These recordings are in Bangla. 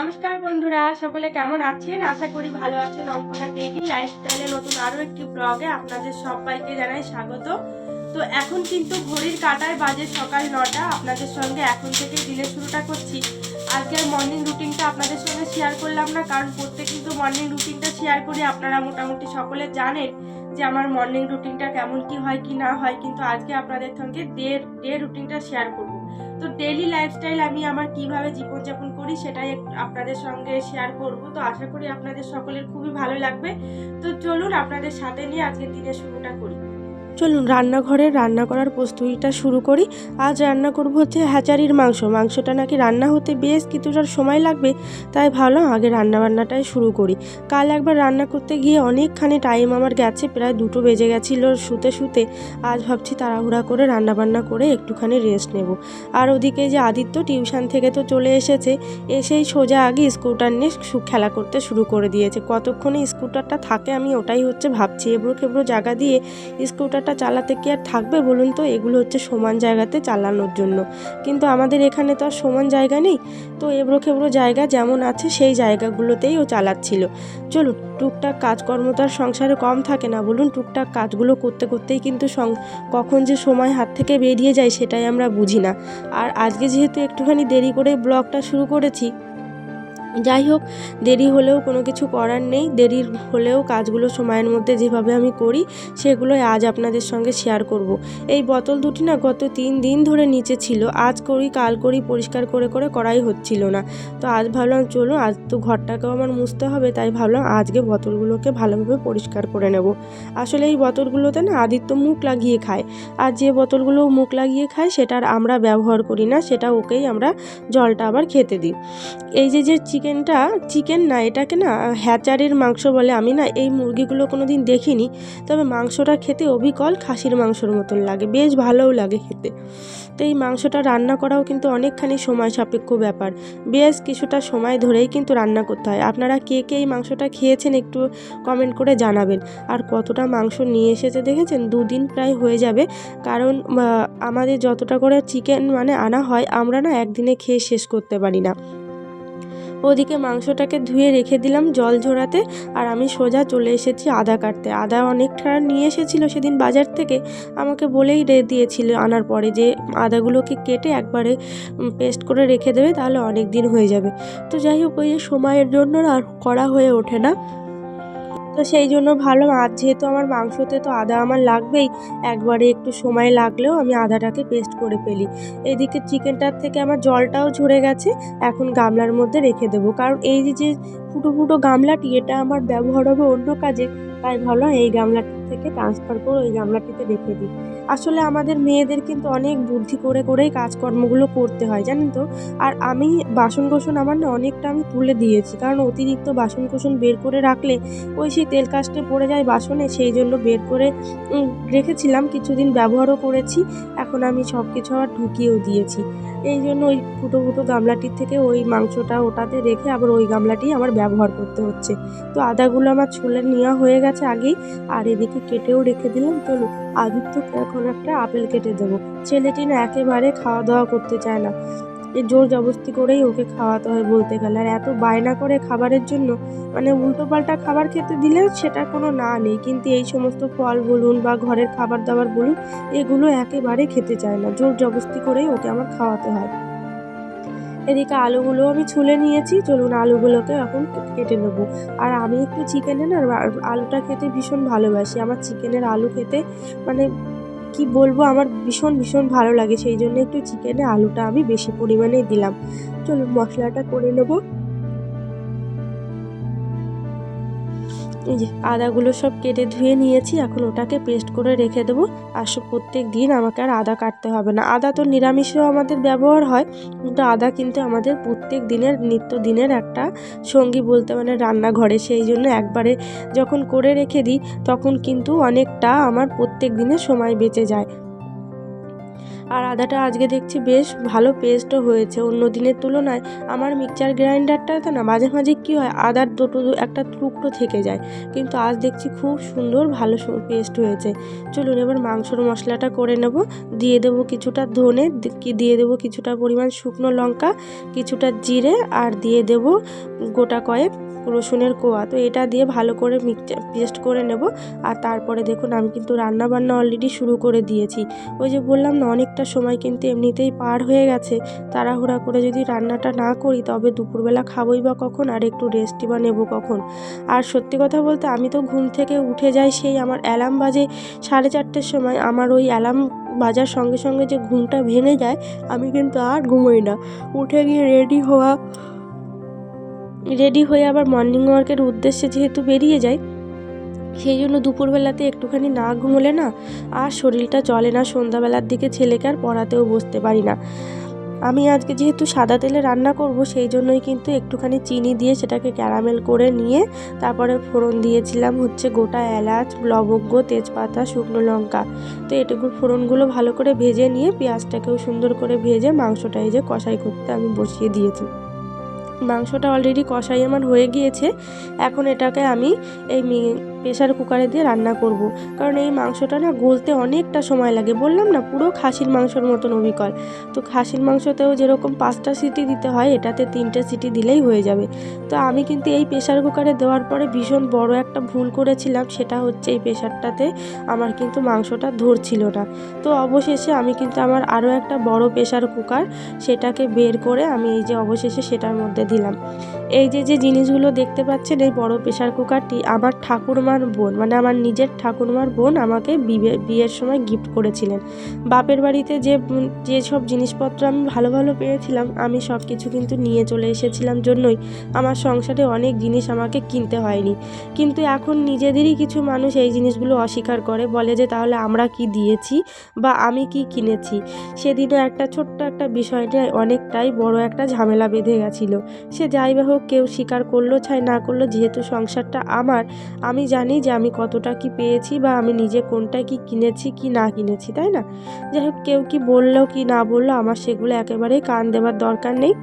নমস্কার বন্ধুরা, সকলে কেমন আছেন? আশা করি ভালো আছেন। অঙ্কনা ডেইলি লাইফস্টাইলে নতুন আরও একটি ব্লগে আপনাদের সবাইকে জানাই স্বাগত। তো এখন কিন্তু ঘড়ির কাটায় বাজে সকাল নটা। আপনাদের সঙ্গে এখন থেকে দিনের শুরুটা করছি। আজকের মর্নিং রুটিনটা আপনাদের সঙ্গে শেয়ার করলাম না, কারণ প্রত্যেক কিন্তু মর্নিং রুটিনটা শেয়ার করি আপনারা মোটামুটি সকলে জানেন যে আমার মর্নিং রুটিনটা কেমন কি হয় কি না হয়, কিন্তু আজকে আপনাদের সঙ্গে ডে ডে রুটিনটা শেয়ার করব। তো ডেলি লাইফস্টাইল আমি আমার কীভাবে জীবনযাপন করি সেটাই আপনাদের সঙ্গে শেয়ার করব। তো আশা করি আপনাদের সকলের খুবই ভালো লাগবে। তো চলুন আপনাদের সাথে নিয়ে আজকের দিনের শুরুটা করি। চলুন, রান্নাঘরে রান্না করার প্রস্তুতিটা শুরু করি। আজ রান্না করব হচ্ছে হ্যাচারির মাংস। মাংসটা নাকি রান্না হতে বেশ কিছুটার সময় লাগবে, তাই ভাবলাম আগে রান্না বান্নাটাই শুরু করি। কাল একবার রান্না করতে গিয়ে অনেকখানি টাইম আমার গেছে, প্রায় দুটো বেজে গেছিল শুতে শুতে। আজ ভাবছি তাড়াহুড়া করে রান্না বান্না করে একটুখানি রেস্ট নেব। আর ওদিকে যে আদিত্য টিউশন থেকে তো চলে এসেছে এসেই সোজা আগে স্কুটার নিয়ে খেলা করতে শুরু করে দিয়েছে। কতক্ষণে স্কুটারটা থাকে আমি ওটাই হচ্ছে ভাবছি। এবড়ো খেবড়ো জায়গা দিয়ে স্কুটারটা চালাতে কি আর থাকবে বলুন তো? এগুলো হচ্ছে সমান জায়গাতে চালানোর জন্য। কিন্তু আমাদের এখানে তো আর সমান জায়গা নেই। তো এবড়ো খেবড়ো জায়গা যেমন আছে, সেই জায়গাগুলোতেই ও চালাচ্ছিল। চলুন, টুকটাক কাজকর্ম তো আর সংসারে কম থাকে না। বলুন, টুকটাক কাজগুলো করতে করতেই কিন্তু কখন যে সময় হাত থেকে বেরিয়ে যায়, সেটাই আমরা বুঝি না। আর আজকে যেহেতু একটুখানি দেরি করে ব্লগটা শুরু করেছি যাই হোক, দেরি হলেও কোনো কিছু করার নেই। দেরি হলেও কাজগুলো সময়ের মধ্যে যেভাবে আমি করি, সেগুলোই আজ আপনাদের সঙ্গে শেয়ার করব। এই বোতল দুটি না গত তিন দিন ধরে নিচে ছিল। আজ করি, কাল করি, পরিষ্কার করে করে করাই হচ্ছিল না। তো আজ ভাবলাম চলো আজ তো ঘরটাকেও আমার মুছতে হবে, তাই ভাবলাম আজকে বোতলগুলোকে ভালোভাবে পরিষ্কার করে নেব। আসলে এই বোতলগুলোতে না আদিত্য মুখ লাগিয়ে খায়। আর যে বোতলগুলো মুখ লাগিয়ে খায়, সেটার আমরা ব্যবহার করি না, সেটা ওকেই আমরা জলটা আবার খেতে দিই। এই যে যে চিকেনটা চিকেন না, এটাকে না হ্যাচারের মাংস বলে আমি না এই মুরগিগুলো কোনো দিন দেখিনি। তবে মাংসটা খেতে অবিকল খাসির মাংসর মতন লাগে, বেশ ভালোও লাগে খেতে। তো এই মাংসটা রান্না করাও কিন্তু অনেকখানি সময় সাপেক্ষ ব্যাপার। বেশ কিছুটা সময় ধরেই কিন্তু রান্না করতে হয়। আপনারা কে কে এই মাংসটা খেয়েছেন একটু কমেন্ট করে জানাবেন। আর কতটা মাংস নিয়ে এসেছে দেখেছেন? দুদিন প্রায় হয়ে যাবে। কারণ আমাদের যতটা করে চিকেন মানে আনা হয়, আমরা না একদিনে খেয়ে শেষ করতে পারি না। ওদিকে মাংসটাকে ধুয়ে রেখে দিলাম জল ঝরাতে, আর আমি সোজা চলে এসেছি আদা কাটতে। আদা অনেকটা নিয়ে এসেছিল সেদিন বাজার থেকে, আমাকে বলেই রে দিয়েছিল আনার পরে যে আদাগুলোকে কেটে একবারে পেস্ট করে রেখে দেবে, তাহলে অনেক দিন হয়ে যাবে। তো যাই হোক, ওই সময়ের জন্য আর করা হয়ে ওঠে না। তো সেই জন্য ভালো। আর যেহেতু আমার মাংসতে তো আদা আমার লাগবেই, একবারে একটু সময় লাগলেও আমি আদাটাকে পেস্ট করে ফেলি। এদিকে চিকেনটার থেকে আমার জলটাও ঝরে গেছে, এখন গামলার মধ্যে রেখে দেবো। কারণ এই যে ফুটো ফুটো গামলাটি, এটা আমার ব্যবহার হবে অন্য কাজে। তাই ভাবলাম এই গামলাটি থেকে ট্রান্সফার করে ওই গামলাটিতে রেখে দিই। আসলে আমাদের মেয়েদের কিন্তু অনেক বুদ্ধি করে করেই কাজকর্মগুলো করতে হয়, জানেন তো? আর আমি বাসন কোসন আমার না অনেকটা আমি তুলে দিয়েছি, কারণ অতিরিক্ত বাসন কোসন বের করে রাখলে ওই সেই তেল কাস্টে পড়ে যায় বাসনে, সেই জন্য বের করে রেখেছিলাম, কিছুদিন ব্যবহারও করেছি। এখন আমি সব কিছু আবার ঢুকিয়েও দিয়েছি। এই জন্য ওই ফুটো ফুটো গামলাটির থেকে ওই মাংসটা ওটাতে রেখে আবার ওই গামলাটি আমার ব্যবহার করতে হচ্ছে। তো আদাগুলো আমার ছুলে নেওয়া হয়ে গেছে আগেই, আর এদিকে কেটেও রেখে দিলাম। চলো আদিত্যকে এখন একটা আপেল কেটে দেবো। ছেলেটি না একেবারে খাওয়া দাওয়া করতে চায় না। জোর জবস্তি করেই ওকে খাওয়াতে হয় বলতে গেলে। আর এত বায়না করে খাবারের জন্য মানে উল্টোপাল্টা খাবার খেতে দিলেও সেটা কোনো না নেই। কিন্তু এই সমস্ত ফল বলুন বা ঘরের খাবার দাবার বলুন, এগুলো একেবারে খেতে চায় না। জোর জবস্তি করেই ওকে আমার খাওয়াতে হয়। এদিকে আলুগুলো আমি ছুলে নিয়েছি। চলুন আলুগুলোকে এখন কেটে নেব। আর আমি একটু চিকেনে না আলুটা খেতে ভীষণ ভালোবাসি। আমার চিকেনের আলু খেতে মানে কি বলব, আমার ভীষণ ভীষণ ভালো লাগে। সেই জন্য একটু চিকেনে আলুটা আমি বেশি পরিমাণে দিলাম। চলুন মশলাটা করে নেব। এই যে আদাগুলো সব কেটে ধুয়ে নিয়েছি, এখন ওটাকে পেস্ট করে রেখে দেবো। আর প্রত্যেক দিন আমাকে আর আদা কাটতে হবে না। আদা তো নিরামিষেও আমাদের ব্যবহার হয়, কিন্তু আদা কিন্তু আমাদের প্রত্যেক দিনের, নিত্য দিনের একটা সঙ্গী বলতে মানে রান্নাঘরে। সেই জন্য একবারে যখন করে রেখে দিই, তখন কিন্তু অনেকটা আমার প্রত্যেক দিনে সময় বেঁচে যায়। আর আদাটা আজকে দেখছি বেশ ভালো পেস্টও হয়েছে। অন্য দিনের তুলনায় আমার মিক্সচার গ্রাইন্ডারটাতে না মাঝে মাঝে কী হয়, আদার দুটো একটা টুকরো থেকে যায়। কিন্তু আজ দেখছি খুব সুন্দর ভালো পেস্ট হয়েছে। চলুন এবার মাংসর মশলাটা করে নেব। দিয়ে দেবো কিছুটা ধনে কি দিয়ে দেবো কিছুটা পরিমাণ শুকনো লঙ্কা, কিছুটা জিরে, আর দিয়ে দেব গোটা কয়েক রসুনের কোয়া। তো এটা দিয়ে ভালো করে মিক্সচার পেস্ট করে নেব। আর তারপরে দেখুন, আমি কিন্তু রান্না বান্না অলরেডি শুরু করে দিয়েছি। ওই যে বললাম না, অনেকটা সময় কিন্তু এমনিতেই পার হয়ে গেছে। তাড়াহুড়া করে যদি রান্নাটা না করি, তবে দুপুরবেলা খাবোই বা কখন? আর একটু রেস্টই বা নেব কখন? আর সত্যি কথা বলতে, আমি তো ঘুম থেকে উঠে যাই সেই আমার অ্যালার্ম বাজে সাড়ে চারটের সময়। আমার ওই অ্যালার্ম বাজার সঙ্গে সঙ্গে যে ঘুমটা ভেঙে যায়, আমি কিন্তু আর ঘুমোই না। উঠে গিয়ে রেডি হওয়া রেডি হয়ে আবার মর্নিং ওয়ার্কের উদ্দেশ্যে যেহেতু বেরিয়ে যাই, সেই জন্য দুপুরবেলাতে একটুখানি না ঘুমোলে না আর শরীরটা চলে না সন্ধ্যাবেলার দিকে ছেলেকে আর পড়াতেও বসতে পারি না। আমি আজকে যেহেতু সাদা তেলে রান্না করব, সেই জন্যই কিন্তু একটুখানি চিনি দিয়ে সেটাকে ক্যারামেল করে নিয়ে তারপরে ফোড়ন দিয়েছিলাম হচ্ছে গোটা এলাচ, লবঙ্গ, তেজপাতা, শুকনো লঙ্কা। তো এটুকু ফোড়নগুলো ভালো করে ভেজে নিয়ে পেঁয়াজটাকেও সুন্দর করে ভেজে মাংসটা এই যে কষাই করতে আমি বসিয়ে দিয়েছি। মাংসটা অলরেডি কষাই আমার হয়ে গিয়েছে। এখন এটাকে আমি এই প্রেশার কুকারে দিয়ে রান্না করব। কারণ এই মাংসটা না গলতে অনেকটা সময় লাগে। বললাম না, পুরো খাসির মাংসর মতন অবিকল তো খাসির মাংসতেও যেরকম পাঁচটা সিটি দিতে হয়, এটাতে তিনটে সিটি দিলেই হয়ে যাবে। তো আমি কিন্তু এই প্রেশার কুকারে দেওয়ার পরে ভীষণ বড় একটা ভুল করেছিলাম, সেটা হচ্ছে এই প্রেশারটাতে আমার কিন্তু মাংসটা ধরছিল না। তো অবশেষে আমি কিন্তু আমার আরও একটা বড় প্রেশার কুকার সেটাকে বের করে আমি এই যে অবশেষে সেটার মধ্যে দিলাম। এই যে যে জিনিসগুলো দেখতে পাচ্ছেন, এই বড় প্রেশার কুকারটি আমার ঠাকুরমার বোন মানে আমার নিজের ঠাকুরমার বোন আমাকে বিয়ে বিয়ের সময় গিফট করেছিলেন। বাপের বাড়িতে যে যেসব জিনিসপত্র আমি ভালো ভালো পেয়েছিলাম, আমি সব কিছু কিন্তু নিয়ে চলে এসেছিলাম জন্যই। আমার সংসারে অনেক জিনিস আমাকে কিনতে হয়নি। কিন্তু এখন নিজেদেরই কিছু মানুষ এই জিনিসগুলো অস্বীকার করে, বলে যে তাহলে আমরা কি দিয়েছি বা আমি কি কিনেছি। সেদিনও একটা ছোট্ট একটা বিষয় নিয়ে অনেকটাই বড় একটা ঝামেলা বেঁধে গেছিল। সে যাই বা হোক কেউ স্বীকার করল, ছাই না করল, যেহেতু সংসারটা আমার, আমি জানি যে আমি কতটা কি পেয়েছি বা আমি নিজে কোনটা কি কিনেছি, কি না কিনেছি, তাই না? যাই হোক কেউ কি বলল, কি না বলল, আমার সেগুলো একেবারেই কান দেওয়ার দরকার নেই।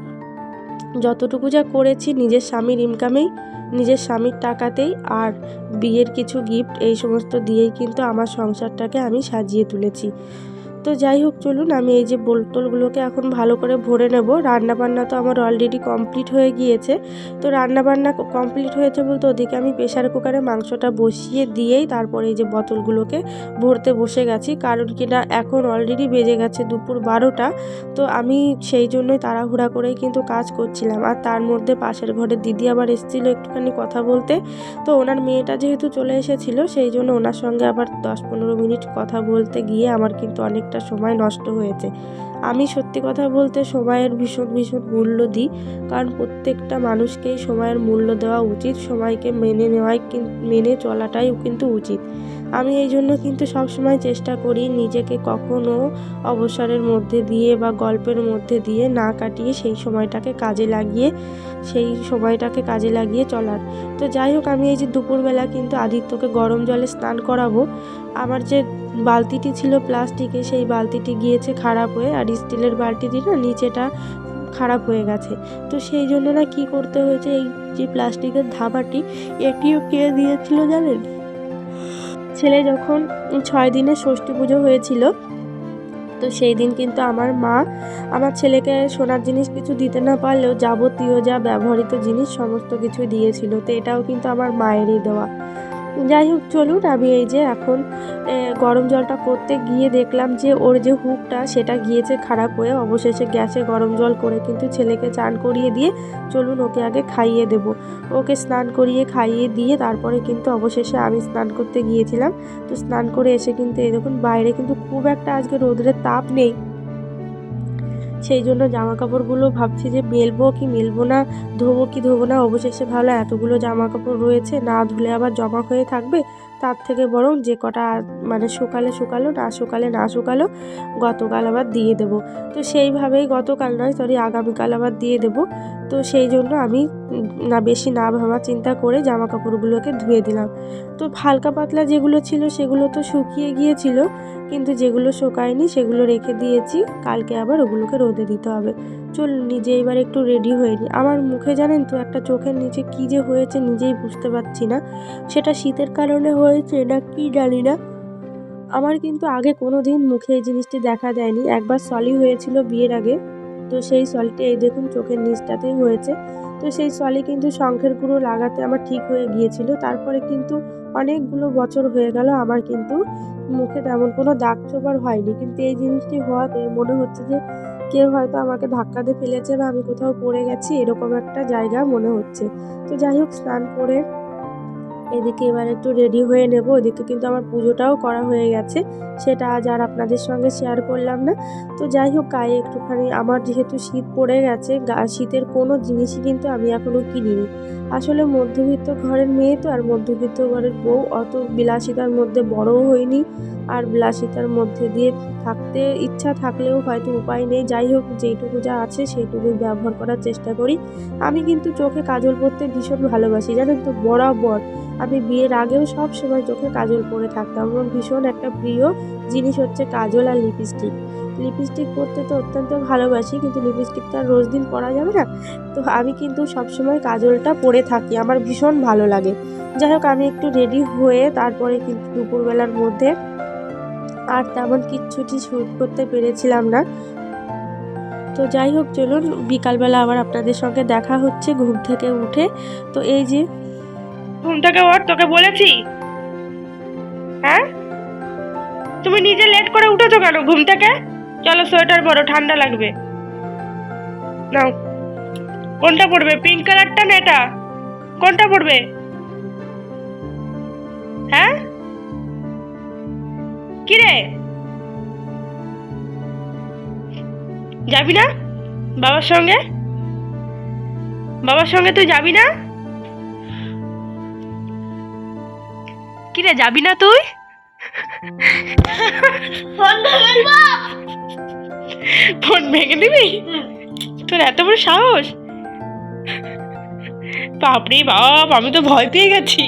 যতটুকু যা করেছি নিজের স্বামীর ইনকামেই নিজের স্বামীর টাকাতেই আর বিয়ের কিছু গিফট এই সমস্ত দিয়েই কিন্তু আমার সংসারটাকে আমি সাজিয়ে তুলেছি। তো যাই হোক, চলুন, আমি এই যে বোতলগুলোকে এখন ভালো করে ভরে নেব। রান্না বান্না তো আমার অলরেডি কমপ্লিট হয়ে গিয়েছে। তো রান্না বান্না কমপ্লিট হয়েছে বলতে ওদিকে আমি প্রেশার কুকারে মাংসটা বসিয়ে দিয়েই তারপরে এই যে বোতলগুলোকে ভরতে বসে গেছি। কারণ কি না, এখন অলরেডি বেজে গেছে দুপুর বারোটা। তো আমি সেই জন্যই তাড়াহুড়া করেই কিন্তু কাজ করছিলাম। আর তার মধ্যে পাশের ঘরের দিদি আবার এসেছিল একটুখানি কথা বলতে। তো ওনার মেয়েটা যেহেতু চলে এসেছিল, সেই জন্য ওনার সঙ্গে আবার দশ পনেরো মিনিট কথা বলতে গিয়ে আমার কিন্তু অনেকটা সময় নষ্ট হয়েছে। আমি সত্যি কথা বলতে সময়ের ভীষণ ভীষণ মূল্য দিই, কারণ প্রত্যেকটা মানুষকেই সময়ের মূল্য দেওয়া উচিত, সময়কে মেনে নেওয়াই মেনে চলাটাই কিন্তু উচিত। আমি এই জন্য কিন্তু সবসময় চেষ্টা করি নিজেকে কখনো অবসরের মধ্যে দিয়ে বা গল্পের মধ্যে দিয়ে না কাটিয়ে সেই সময়টাকে কাজে লাগিয়ে, সেই সময়টাকে কাজে লাগিয়ে চলার। তো যাই হোক, আমি এই যে দুপুরবেলা কিন্তু আদিত্যকে গরম জলে স্নান করাবো, আমার যে বালতিটি ছিল প্লাস্টিকে সেই বালতিটি গিয়েছে খারাপ হয়ে আর স্টিলের বালতিটি না নিচেটা খারাপ হয়ে গেছে। তো সেই জন্য না কি করতে হয়েছে, এই যে প্লাস্টিকের ধাবাটি, এটিও কে দিয়েছিল জানেন? ছেলে যখন ছয় দিনে ষষ্ঠী পুজো হয়েছিল, তো সেই দিন কিন্তু আমার মা আমার ছেলেকে সোনার জিনিস কিছু দিতে না পারলেও যাবতীয় যা ব্যবহৃত জিনিস সমস্ত কিছু দিয়েছিল। তো এটাও কিন্তু আমার মায়েরই দেওয়া। যাই হোক চলুন আমি এই যে এখন গরম জলটা করতে গিয়ে দেখলাম যে ওর যে হুকটা সেটা গিয়েছে খারাপ হয়ে, অবশেষে গ্যাসে গরম জল করে কিন্তু ছেলেকে চান করিয়ে দিয়ে চলুন ওকে আগে খাইয়ে দেব। ওকে স্নান করিয়ে খাইয়ে দিয়ে তারপরে কিন্তু অবশেষে আমি স্নান করতে গিয়েছিলাম। তো স্নান করে এসে কিন্তু এই দেখুন, বাইরে কিন্তু খুব একটা আজকে রোদ্রের তাপ নেই। সেই জন্য জামা কাপড়গুলো ভাবছি যে মেলবো কি মেলবো না, ধোবো কি ধোবো না, অবশেষে ভালো এতগুলো জামা কাপড় রয়েছে, না ধুলে আবার জমা হয়ে থাকবে, তার থেকে বরং যে কটা মানে শুকালে শুকালো, না শুকালে না শুকালো, গতকাল আবার দিয়ে দেব। তো সেইভাবেই গতকাল নয় সরি আগামীকাল আবার দিয়ে দেব। তো সেই জন্য আমি না বেশি না ভাবা চিন্তা করে জামা কাপড়গুলোকে ধুয়ে দিলাম। তো হালকা পাতলা যেগুলো ছিল সেগুলো তো শুকিয়ে গিয়েছিল, কিন্তু যেগুলো শুকায়নি সেগুলো রেখে দিয়েছি। কালকে আবার ওগুলোকে রোদে দিতে হবে। চল নিজে এবার একটু রেডি হয়ে নিই আমার মুখে জানেন তো, একটা চোখের নিচে কী যে হয়েছে নিজেই বুঝতে পারছি না। সেটা শীতের কারণে হয়েছে না কি জানি না। আমার কিন্তু আগে কোনো দিন মুখে এই জিনিসটি দেখা দেয়নি একবার সলি হয়েছিল বিয়ের আগে। তো সেই সলিটি এই দেখুন চোখের নিচটাতেই হয়েছে। তো সেই সলি কিন্তু শঙ্খের গুঁড়ো লাগাতে আমার ঠিক হয়ে গিয়েছিল। তারপরে কিন্তু অনেকগুলো বছর হয়ে গেল আমার কিন্তু মুখে তেমন কোনো দাগ ছোপার হয়নি। কিন্তু এই জিনিসটি হওয়াতে মনে হচ্ছে যে কেউ হয়তো আমাকে ধাক্কা দিয়ে ফেলেছে বা আমি কোথাও পড়ে গেছি, এরকম একটা জায়গা মনে হচ্ছে। তো যাই হোক, স্নান করে এদিকে এবার একটু রেডি হয়ে নেব। ওদিকে কিন্তু আমার পুজোটাও করা হয়ে গেছে। সেটা আজ আর আপনাদের সঙ্গে শেয়ার করলাম না। তো যাই হোক, গায়ে একটুখানি আমার যেহেতু শীত পড়ে গেছে, গা শীতের কোনো জিনিসই কিন্তু আমি এখনও কিনিনি। আসলে মধ্যবিত্ত ঘরের মেয়ে তো, আর মধ্যবিত্ত ঘরের বউ অত বিলাসিতার মধ্যে বড়ও হয়নি। আর বিলাসিতার মধ্যে দিয়ে থাকতে ইচ্ছা থাকলেও হয়তো উপায় নেই। যাই হোক, যেইটুকু যা আছে সেইটুকুই ব্যবহার করার চেষ্টা করি। আমি কিন্তু চোখে কাজল পরতে ভীষণ ভালোবাসি, জানেন তো? বরাবর। আমি বিয়ের আগেও সব সময় চোখে কাজল পরে থাকতাম আমার ভীষণ একটা প্রিয় জিনিস হচ্ছে কাজল আর লিপস্টিক। লিপস্টিক পরতে তো অত্যন্ত ভালোবাসি, কিন্তু লিপস্টিকটা রোজ দিন পরা যাবে না। তো আমি কিন্তু সবসময় কাজলটা পরে থাকি, আমার ভীষণ ভালো লাগে। যাই হোক, আমি একটু রেডি হয়ে তারপরে কিন্তু দুপুরবেলার মধ্যে আর তেমন কিচ্ছুটি শ্যুট করতে পেরেছিলাম না। তো যাই হোক, চলুন বিকালবেলা আবার আপনাদের সঙ্গে দেখা হচ্ছে ঘুম থেকে উঠে। তো এই যে ঘুম থেকে ওঠ তোকে বলেছি? হ্যাঁ? তুমি নিজে লেট করে উঠেছো কেন ঘুম থেকে? চলো সোয়েটার পরো, ঠান্ডা লাগবে। নাও। কোনটা পড়বে পিঙ্ক কালারটা না এটা? কোনটা পড়বে হ্যাঁ? কি রে যাবি না বাবার সঙ্গে? বাবার সঙ্গে তুই যাবি না? কিরে, যাবি না তুই? ফোন ভেঙে দিবি? তোর এত বড় সাহস? বাপরে বাপ, আমি তো ভয় পেয়ে গেছি।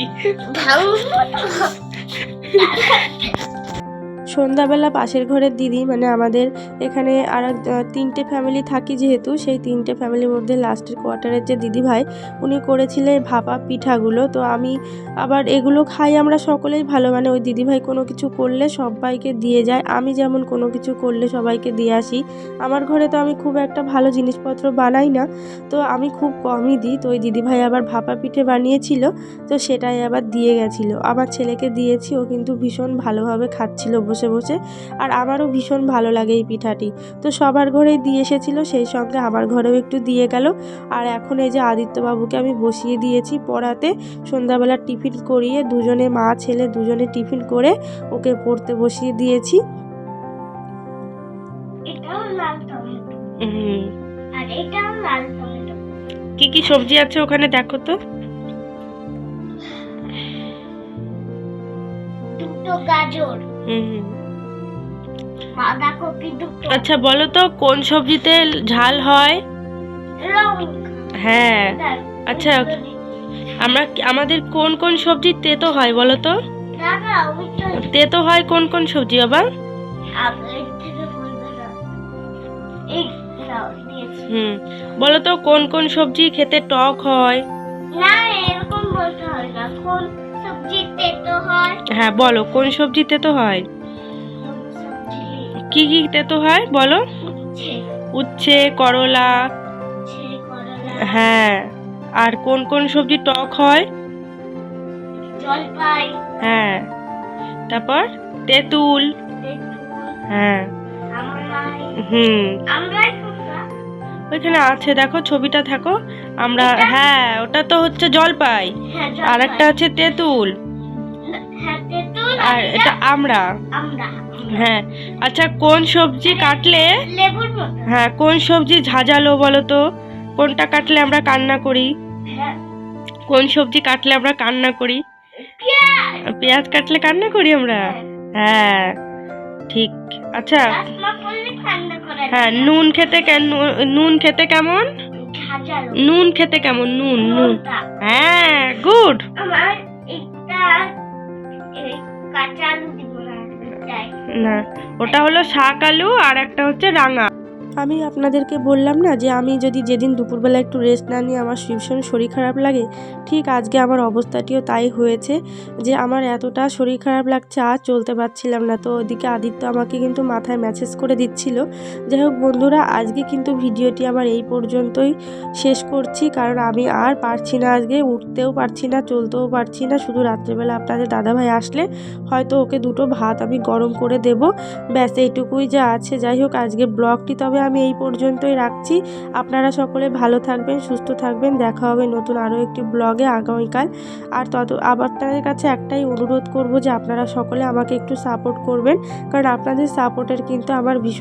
সন্ধ্যাবেলা পাশের ঘরের দিদি মানে আমাদের এখানে আর তিনটে ফ্যামিলি থাকি যেহেতু, সেই তিনটে ফ্যামিলির মধ্যে লাস্টের কোয়ার্টারের যে দিদি ভাই, উনি করেছিলেন ভাপা পিঠাগুলো। তো আমি আবার এগুলো খাই আমরা সকলেই ভালো মানে ওই দিদি ভাই কোনো কিছু করলে সবাইকে দিয়ে যায়। আমি যেমন কোনো কিছু করলে সবাইকে দিয়ে আসি। আমার ঘরে তো আমি খুব একটা ভালো জিনিসপত্র বানাই না, তো আমি খুব কমই দিই। তো ওই দিদি ভাই আবার ভাপা পিঠে বানিয়েছিল, তো সেটাই আবার দিয়ে গেছিল। আমার ছেলেকে দিয়েছি, ও কিন্তু ভীষণ ভালোভাবে খাচ্ছিল বসে বসে বসে। আর আমারও ভীষণ ভালো লাগে এই পিঠাটি। তো সবার ঘরেই দিয়ে এসেছিল সেই সঙ্গে আমার ঘরেও একটু দিয়ে গেল। আর এখন এই যে আদিত্যবাবুকে আমি বসিয়ে দিয়েছি পড়াতে সন্ধ্যাবেলা টিফিন করিয়ে দুজনে মা ছেলে দুজনে টিফিন করে ওকে পড়তে বসিয়ে দিয়েছি। কি কি সবজি আছে ওখানে দেখো তো? দুটো গাজর। আচ্ছা বলো তো কোন সবজিতে ঝাল হয়? হ্যাঁ। আচ্ছা আমরা আমাদের কোন কোন সবজি তেতো হয় বলো তো? তেতো হয় কোন কোন সবজি বাবা হুম। বলো তো কোন কোন সবজি খেতে টক হয়? না এরকম বলতে হয় না। কোন হয়। হ্যাঁ বলো কোন সবজি তেতো হয়? কি কি তেতো হয় বলো? উচ্ছে। করলা। হ্যাঁ আর কোন কোন সবজি টক হয়? জলপাই। হ্যাঁ তারপর তেঁতুল। হ্যাঁ। হুম। ওইখানে আছে দেখো ছবিটা থাকো আমরা হ্যাঁ ওটা তো হচ্ছে জলপাই। হ্যাঁ আর একটা হচ্ছে তেঁতুল। হ্যাঁ আর এটা আমরা। হ্যাঁ আচ্ছা কোন সবজি কাটলে? হ্যাঁ কোন সবজি ঝাঁঝালো বলো তো? কোনটা কাটলে আমরা কান্না করি? হ্যাঁ। কোন সবজি কাটলে আমরা কান্না করি? পেঁয়াজ। কাটলে কান্না করি আমরা? হ্যাঁ। ঠিক। আচ্ছা। হ্যাঁ নুন খেতে নুন খেতে কেমন? নুন খেতে কেমন? নুন নুন। হ্যাঁ গুড। না ওটা হলো শাক আলু আর একটা হচ্ছে রাঙা। আমি আপনাদেরকে বললাম না যে আমি যদি যেদিন দুপুরবেলা একটু রেস্ট না নিয়ে আমার ভীষণ শরীর খারাপ লাগে, ঠিক আজকে আমার অবস্থাটিও তাই হয়েছে যে আমার এতটা শরীর খারাপ লাগছে আর চলতে পারছিলাম না। তো ওদিকে আদিত্য আমাকে কিন্তু মাথায় ম্যাসেজ করে দিচ্ছিল। যাই হোক বন্ধুরা, আজকে কিন্তু ভিডিওটি আমার এই পর্যন্তই শেষ করছি। কারণ আমি আর পারছি না আজকে, উঠতেও পারছি না, চলতেও পারছি না। শুধু রাত্রেবেলা আপনাদের দাদাভাই আসলে হয়তো ওকে দুটো ভাত আমি গরম করে দেব। ব্যাস, এইটুকুই যা আছে। যাই হোক আজকে ব্লগটি তবে আমি এই পর্যন্তই রাখছি। আপনারা সকলে ভালো থাকবেন, সুস্থ থাকবেন। দেখা হবে নতুন আরও একটি ব্লগে আগামীকাল। আর তত আবার আপনাদের কাছে একটাই অনুরোধ করব যে আপনারা সকলে আমাকে একটু সাপোর্ট করবেন। কারণ আপনাদের সাপোর্টের কিন্তু আমার ভীষণ